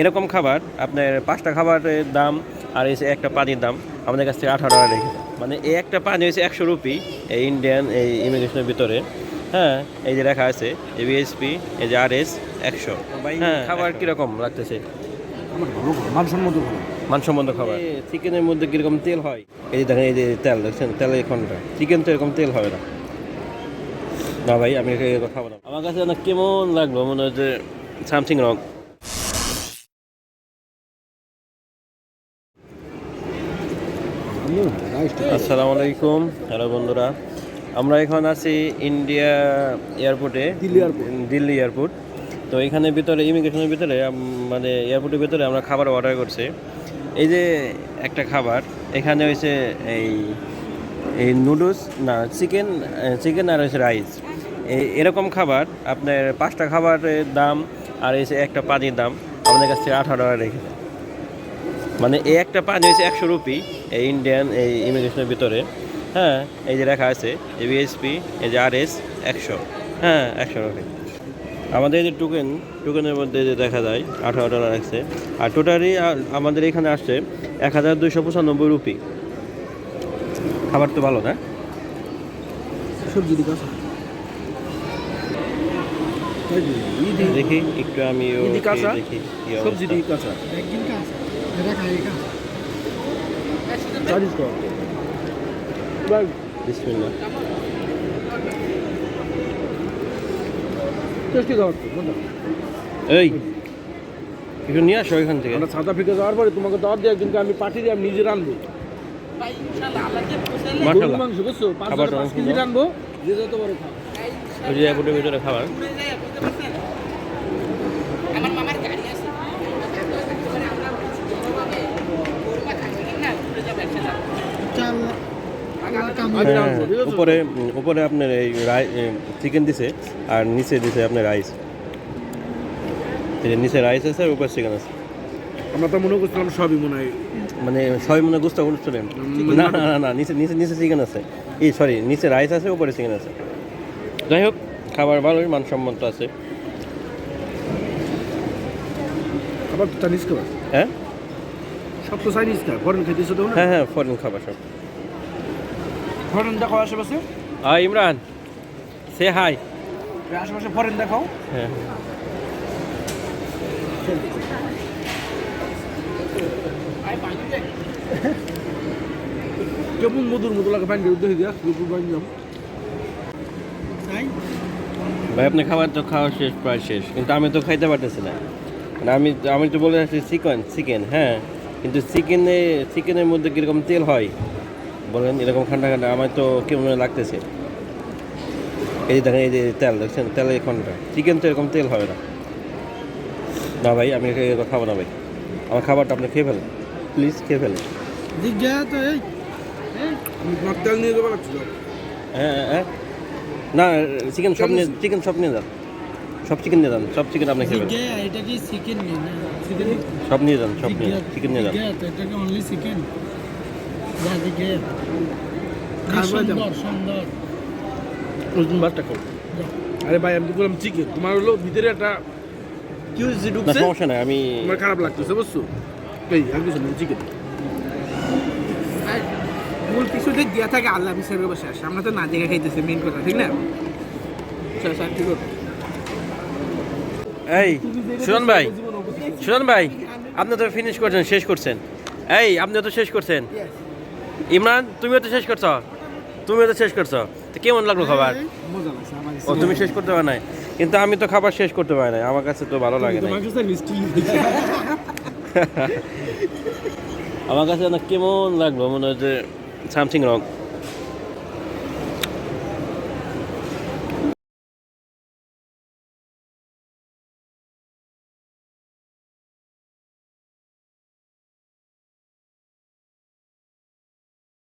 এরকম খাবার আপনার পাঁচটা খাবারের দাম আর এসে একটা পানির দাম আমাদের কাছ থেকে আঠারো টাকা রেখে মানে এই একটা পানি হয়েছে একশো রুপি এই ইন্ডিয়ান এই ইমিগ্রেশনের ভিতরে। হ্যাঁ এই যে লেখা আছে এই বিএসপি এই যে আর এস একশো। হ্যাঁ খাবার কীরকম লাগতেছে? মানসম্মত মানসম্মত খাবার। চিকেনের মধ্যে কীরকম তেল হয়? এই যে দেখেন এই যে তেল দেখছেন? তেলের এখনটা চিকেন তো এরকম তেল হবে না। না ভাই আমি খাব না। আমার কাছে না কেমন লাগল মনে হচ্ছে সামথিং রং। আসসালামু আলাইকুম হ্যালো বন্ধুরা আমরা এখন আছি ইন্ডিয়া এয়ারপোর্টে দিল্লি এয়ারপোর্ট। তো এখানে ভিতরে ইমিগ্রেশনের ভিতরে মানে এয়ারপোর্টের ভিতরে আমরা খাবার অর্ডার করছি এই যে একটা খাবার এখানে হয়েছে এই এই নুডলস না চিকেন চিকেন আর হচ্ছে রাইস এরকম খাবার আপনার পাঁচটা খাবারের দাম আর এসে একটা পানির দাম আমাদের কাছ থেকে আঠারো টাকা রেখে দেয়। মানে এই একটা পানি হয়েছে একশো রুপি এই ইন্ডিয়ান এই ইমিগ্রেশনের ভিতরে। হ্যাঁ এই যে লেখা আছে এই বিএসপি এই যে আর এস একশো। হ্যাঁ একশো রুপি। আমাদের এই যে টোকেন টোকেনের মধ্যে যে দেখা যায় আঠারো ডলার আছে। আর টোটালি আমাদের এখানে আসছে এক হাজার দুইশো পঁচানব্বই রুপি। খাবার তো ভালো না? সবজি দেখি একটু আমি দেখি কি সবজি অবস্থা। কাঁচা চালিশ টাকা ভাই বিসমিল্লাহ টেস্টি খাবার? এই একটু নিয়ে আসো এখান থেকে আমরা সাউথ আফ্রিকা যাওয়ার পরে তোমাকে দাওয়াত দেওয়া কিন্তু আমি পাঠিয়ে দিয়ে আমি নিজে রানবো মাংস বুঝছ পাঁচ কেজি। রানবো যে যত বড় খাও ওই যে এয়ারপোর্টের ভিতরে খাবার আমার মামার গাড়ি আছে আমি হ্যাঁ, রানবো ঠিক আছে উপরে উপরে আপনার এই চিকেন দিছে আর নিচে দিছে আপনার রাইস নিচে রাইস আছে আর উপরে চিকেন আছে। আমরা তো মনে করছিলাম সবই মনে হয় মানে সবই মনে গুস্তা করছিলেন না না না না নিচে নিচে নিচে চিকেন আছে। এই সরি নিচে রাইস আছে উপরে চিকেন আছে। যাই হোক খাবার ভালোই মানসম্মত আছে। খাবার তো চাইনিজ খাবার? হ্যাঁ? সব তো চাইনিজ খাবার ফরেন খাইতেছো তো হ্যাঁ হ্যাঁ ফরেন খাবার সব। ফরেন দেখো আশেপাশে? আ ইমরান সে হাই আশেপাশে ফরেন দেখাও। হ্যাঁ। কেমন মধুর মতো লাগে পানি উদ্দেশ্যে দিয়া দুপুর পানি ভাই আপনি খাবার তো খাওয়া শেষ প্রায় শেষ কিন্তু আমি তো খাইতে পারতেছি না। মানে আমি আমি তো বলে আসছি চিকেন চিকেন হ্যাঁ। কিন্তু চিকেনে চিকেনের মধ্যে কীরকম তেল হয় বলেন এরকম ঠান্ডা ঠান্ডা আমার তো কেমন লাগতেছে। এই যে দেখেন এই যে তেল দেখছেন? তেলের এখনটা চিকেন তো এরকম তেল হবে না। না ভাই আমি এটা খাব না ভাই। আমার খাবারটা আপনি খেয়ে ফেলেন। প্লিজ খেয়ে ফেলেন। হ্যাঁ হ্যাঁ, হ্যাঁ। না চিকেন সব নিয়ে চিকেন সব নিয়ে যান। সব চিকেন নিয়ে যান সব চিকেন আপনি খেয়ে এটা কি চিকেন সব নিয়ে যান সব নিয়ে চিকেন নিয়ে যান। এটা কি অনলি চিকেন যা দিকে খাবার দাম। সুন্দর সুন্দর। নতুন ভাতটা খাও আরে ভাই আমি তো বললাম চিকেন তোমার হলো ভিতরে একটা ঢুকছে সমস্যা নাই আমি আমার খারাপ লাগতেছে বুঝছ? এই আর কিছু নেই চিকেন মূল কিছুতে দিয়া থাকে আল্লাহ বিচারের বসে আসে আমরা তো না দেখে খাইতেছি মেন কথা ঠিক না? এই সুজন ভাই সুজন ভাই আপনি তো ফিনিশ করছেন শেষ করছেন। এই আপনি তো শেষ করছেন। ইমরান তুমিও তো শেষ করছ? তুমিও তো শেষ করছ? তো কেমন লাগল খাবার? ও তুমি শেষ করতে পারো নাই। কিন্তু আমি তো খাবার শেষ করতে পারি নাই। আমার কাছে তো ভালো লাগে না আমার কাছে না কেমন লাগল? মনে হয় যে সামথিং রং